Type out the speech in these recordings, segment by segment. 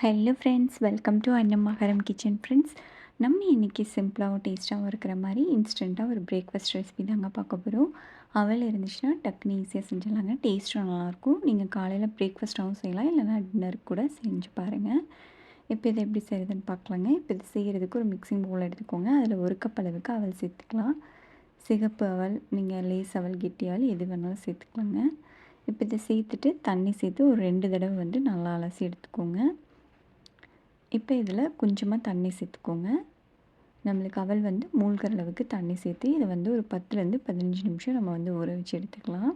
Hello friends welcome to Annamakaram kitchen friends நம்ம இன்றைக்கி சிம்பிளாகவும் டேஸ்ட்டாகவும் இருக்கிற மாதிரி இன்ஸ்டண்ட்டாக ஒரு பிரேக்ஃபாஸ்ட் ரெசிபி தாங்க பார்க்க போகிறோம் அவள் இருந்துச்சுன்னா டக்குனு ஈஸியாக செஞ்சிடலாங்க. டேஸ்ட்டும் நல்லாயிருக்கும் நீங்கள் காலையில் பிரேக்ஃபாஸ்ட்டாகவும் செய்யலாம். இல்லைனா டின்னருக்கு கூட செஞ்சு பாருங்கள் இப்போ இதை எப்படி செய்கிறதுன்னு பார்க்கலாங்க. இப்போ இது செய்கிறதுக்கு ஒரு மிக்சிங் பவுல் எடுத்துக்கோங்க. அதில் ஒரு கப் அளவுக்கு அவள் சேர்த்துக்கலாம். சிகப்பு அவள் நீங்கள் லேஸ் அவள் கெட்டி எது வேணாலும் சேர்த்துக்கலாங்க. இப்போ இதை சேர்த்துட்டு தண்ணி சேர்த்து ஒரு ரெண்டு தடவை வந்து நல்லா அலசி எடுத்துக்கோங்க. இப்போ இதில் கொஞ்சமாக தண்ணி சேர்த்துக்கோங்க. நம்மளுக்கு அவள் வந்து மூழ்கிற அளவுக்கு தண்ணி சேர்த்து இதை வந்து ஒரு பத்துலேருந்து பதினஞ்சு நிமிஷம் நம்ம வந்து ஊற வச்சு எடுத்துக்கலாம்.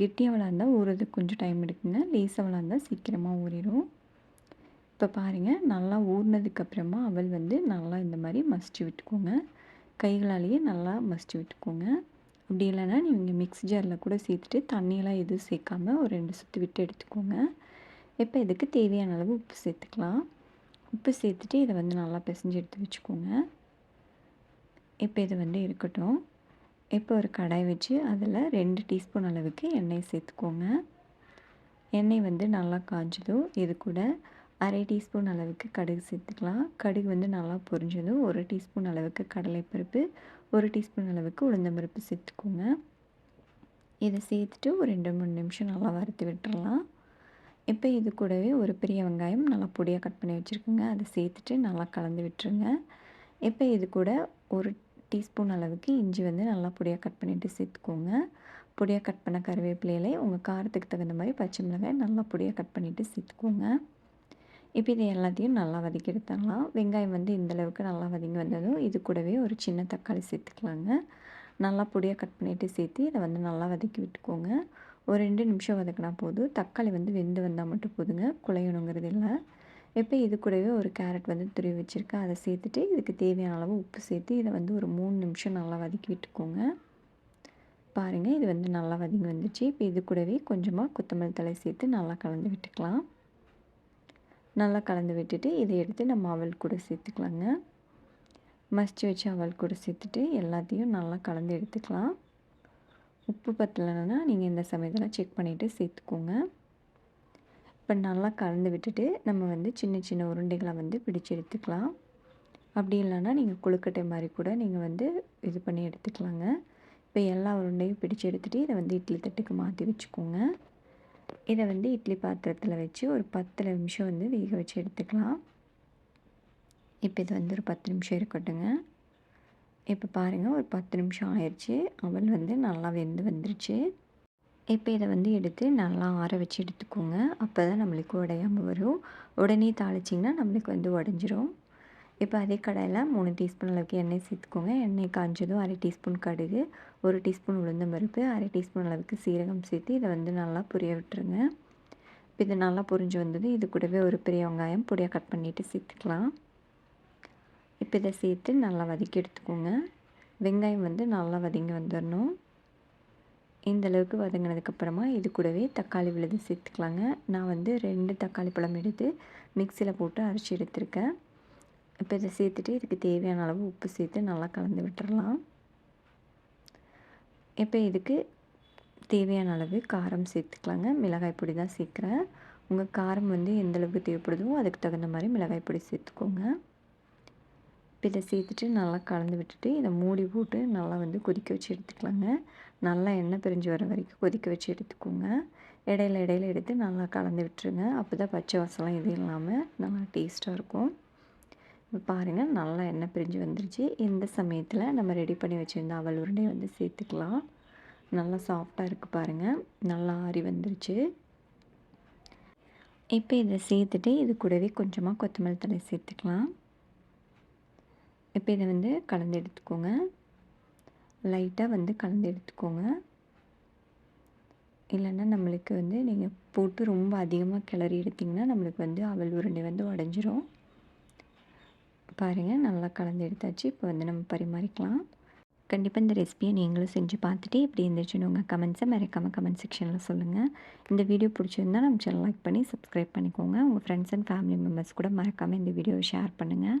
கெட்டி அவளாக இருந்தால் ஊறுறதுக்கு கொஞ்சம் டைம் எடுக்குங்க. லேஸ் இருந்தால் சீக்கிரமாக ஊறிடும். இப்போ பாருங்கள் நல்லா ஊறினதுக்கப்புறமா அவள் வந்து நல்லா இந்த மாதிரி மசிச்சு விட்டுக்கோங்க. கைகளாலேயே நல்லா மசிச்சு விட்டுக்கோங்க. அப்படி இல்லைன்னா நீங்கள் மிக்ஸ் ஜாரில் கூட சேர்த்துட்டு தண்ணியெல்லாம் எதுவும் சேர்க்காமல் ஒரு ரெண்டு சுற்று விட்டு எடுத்துக்கோங்க. இப்போ இதுக்கு தேவையான அளவு உப்பு சேர்த்துக்கலாம். உப்பு சேர்த்துட்டு இதை வந்து நல்லா பிசைஞ்சு எடுத்து வச்சுக்கோங்க. இப்போ இது வந்து இருக்கட்டும். இப்போ ஒரு கடாய் வச்சு அதில் ரெண்டு டீஸ்பூன் அளவுக்கு எண்ணெய் சேர்த்துக்கோங்க. எண்ணெய் வந்து நல்லா காஞ்சதும் இது கூட அரை டீஸ்பூன் அளவுக்கு கடுகு சேர்த்துக்கலாம். கடுகு வந்து நல்லா பொரிஞ்சதும் ஒரு டீஸ்பூன் அளவுக்கு கடலைப்பருப்பு ஒரு டீஸ்பூன் அளவுக்கு உளுந்தம்பருப்பு சேர்த்துக்கோங்க. இதை சேர்த்துட்டு ஒரு ரெண்டு மூணு நிமிஷம் நல்லா வறுத்து விட்டுறலாம். இப்போ இது கூடவே ஒரு பெரிய வெங்காயம் நல்லா பொடியாக கட் பண்ணி வச்சுருக்கோங்க. அதை சேர்த்துட்டு நல்லா கலந்து விட்டுருங்க. இப்போ இது கூட ஒரு டீஸ்பூன் அளவுக்கு இஞ்சி வந்து நல்லா பொடியாக கட் பண்ணிவிட்டு சேர்த்துக்கோங்க. பொடியாக கட் பண்ண கருவேப்பிலையிலே உங்கள் காரத்துக்கு தகுந்த மாதிரி பச்சை மிளகாய் நல்லா பொடியாக கட் பண்ணிவிட்டு சேர்த்துக்கோங்க. இப்போ இது எல்லாத்தையும் நல்லா வதக்கி எடுத்துடலாம். வெங்காயம் வந்து இந்தளவுக்கு நல்லா வதங்கி வந்ததும் இது கூடவே ஒரு சின்ன தக்காளி சேர்த்துக்கலாங்க. நல்லா பொடியாக கட் பண்ணிவிட்டு சேர்த்து இதை வந்து நல்லா வதக்கி விட்டுக்கோங்க. ஒரு ரெண்டு நிமிஷம் வதக்கினா போதும். தக்காளி வந்து வெந்து வந்தால் மட்டும் போதுங்க. குழையணுங்கிறது இல்லை இப்போ இது கூடவே ஒரு கேரட் வந்து துருவி வச்சுருக்கேன். அதை சேர்த்துட்டு இதுக்கு தேவையான அளவு உப்பு சேர்த்து இதை வந்து ஒரு மூணு நிமிஷம் நல்லா வதக்கி விட்டுக்கோங்க. பாருங்கள் இது வந்து நல்லா வதங்கி வந்துச்சு. இப்போ இது கூடவே கொஞ்சமாக கொத்தமல்லி தலை சேர்த்து நல்லா கலந்து விட்டுக்கலாம். நல்லா கலந்து விட்டுட்டு இதை எடுத்து நம்ம அவல் கூட சேர்த்துக்கலாங்க. மசிச்சு வச்சு அவல் கூட சேர்த்துட்டு எல்லாத்தையும் நல்லா கலந்து எடுத்துக்கலாம். உப்பு பத்தலைன்னா நீங்கள் இந்த சமயத்தில் செக் பண்ணிவிட்டு சேர்த்துக்கோங்க. இப்போ நல்லா கலந்து விட்டுட்டு நம்ம வந்து சின்ன சின்ன உருண்டைகளை வந்து பிடிச்சி எடுத்துக்கலாம். அப்படி இல்லைன்னா நீங்கள் கொழுக்கட்டை மாதிரி கூட நீங்கள் வந்து இது பண்ணி எடுத்துக்கலாங்க. இப்போ எல்லா உருண்டையும் பிடிச்சி எடுத்துகிட்டு இதை வந்து இட்லி தட்டுக்கு மாற்றி வச்சுக்கோங்க. இதை வந்து இட்லி பாத்திரத்தில் வச்சு ஒரு பத்து நிமிஷம் வந்து வேக வச்சு எடுத்துக்கலாம். இப்போ இது வந்து ஒரு பத்து நிமிஷம் இருக்கட்டுங்க. இப்போ பாருங்கள் ஒரு பத்து நிமிஷம் ஆயிடுச்சு அவள் வந்து நல்லா வெந்து வந்துருச்சு. இப்போ இதை வந்து எடுத்து நல்லா ஆற வச்சு எடுத்துக்கோங்க. அப்போ தான் நம்மளுக்கு உடையாமல் வரும். உடனே தாளிச்சிங்கன்னா நம்மளுக்கு வந்து உடஞ்சிரும். இப்போ அதே கடையில் மூணு டீஸ்பூன் அளவுக்கு எண்ணெய் சேர்த்துக்கோங்க. எண்ணெய் காஞ்சதும் அரை டீஸ்பூன் கடுகு ஒரு டீஸ்பூன் உளுந்தம் பருப்பு அரை டீஸ்பூன் அளவுக்கு சீரகம் சேர்த்து இதை வந்து நல்லா புரிய விட்டுருங்க. இப்போ இது நல்லா புரிஞ்சு வந்தது இது கூடவே ஒரு பெரிய வெங்காயம் பொடியாக கட் பண்ணிவிட்டு சேர்த்துக்கலாம். இப்போ இதை சேர்த்து நல்லா வதக்கி எடுத்துக்கோங்க. வெங்காயம் வந்து நல்லா வதங்கி வந்துடணும் இந்தளவுக்கு வதங்கினதுக்கப்புறமா இது கூடவே தக்காளி விழுது சேர்த்துக்கலாங்க. நான் வந்து ரெண்டு தக்காளி பழம் எடுத்து மிக்சியில் போட்டு அரைச்சி எடுத்திருக்கேன். இப்போ இதை சேர்த்துட்டு இதுக்கு தேவையான அளவு உப்பு சேர்த்து நல்லா கலந்து விட்டுறலாம். இப்போ இதுக்கு தேவையான அளவு காரம் சேர்த்துக்கலாங்க. மிளகாய் பொடி தான் சேர்க்குறேன். உங்கள் காரம் வந்து எந்த அளவுக்கு தேவைப்படுதோ அதுக்கு தகுந்த மாதிரி மிளகாய் பொடி சேர்த்துக்கோங்க. இப்போ இதை சேர்த்துட்டு நல்லா கலந்து விட்டுட்டு இதை மூடி போட்டு நல்லா வந்து கொதிக்க வச்சு எடுத்துக்கலாங்க. நல்லா எண்ணெய் பிரிஞ்சு வர வரைக்கும் கொதிக்க வச்சு எடுத்துக்கோங்க. இடையில இடையில எடுத்து நல்லா கலந்து விட்டுருங்க. அப்போ தான் பச்சை வாசலாம் எதுவும் இல்லாமல் நல்லா டேஸ்ட்டாக இருக்கும். இப்போ பாருங்கள் நல்லா எண்ணெய் பிரிஞ்சு வந்துருச்சு. இந்த சமயத்தில் நம்ம ரெடி பண்ணி வச்சுருந்த அவல் உருண்டை வந்து சேர்த்துக்கலாம். நல்லா சாஃப்டாக இருக்குது பாருங்கள் நல்லா ஆறி வந்துருச்சு. இப்போ இதை சேர்த்துட்டு இது கூடவே கொஞ்சமாக கொத்தமல்லி தலை சேர்த்துக்கலாம். இப்போ இதை வந்து கலந்து எடுத்துக்கோங்க. லைட்டாக வந்து கலந்து எடுத்துக்கோங்க. இல்லைன்னா நம்மளுக்கு வந்து நீங்கள் போட்டு ரொம்ப அதிகமாக கிளறி எடுத்திங்கன்னா நம்மளுக்கு வந்து அவல் உருண்டை வந்து உடஞ்சிரும். பாருங்கள் நல்லா கலந்து எடுத்தாச்சு. இப்போ வந்து நம்ம பரிமாறிக்கலாம். கண்டிப்பாக இந்த ரெசிபியை நீங்களும் செஞ்சு பார்த்துட்டு இப்படி இருந்துச்சுன்னு உங்கள் கமெண்ட்ஸை மறக்காமல் கமெண்ட் செக்ஷனில் சொல்லுங்கள் இந்த வீடியோ பிடிச்சிருந்தால் நம்ம சேனல் லைக் பண்ணி சப்ஸ்கிரைப் பண்ணிக்கோங்க. உங்கள் ஃப்ரெண்ட்ஸ் அண்ட் ஃபேமிலி மெம்பர்ஸ் கூட மறக்காமல் இந்த வீடியோவை ஷேர் பண்ணுங்கள்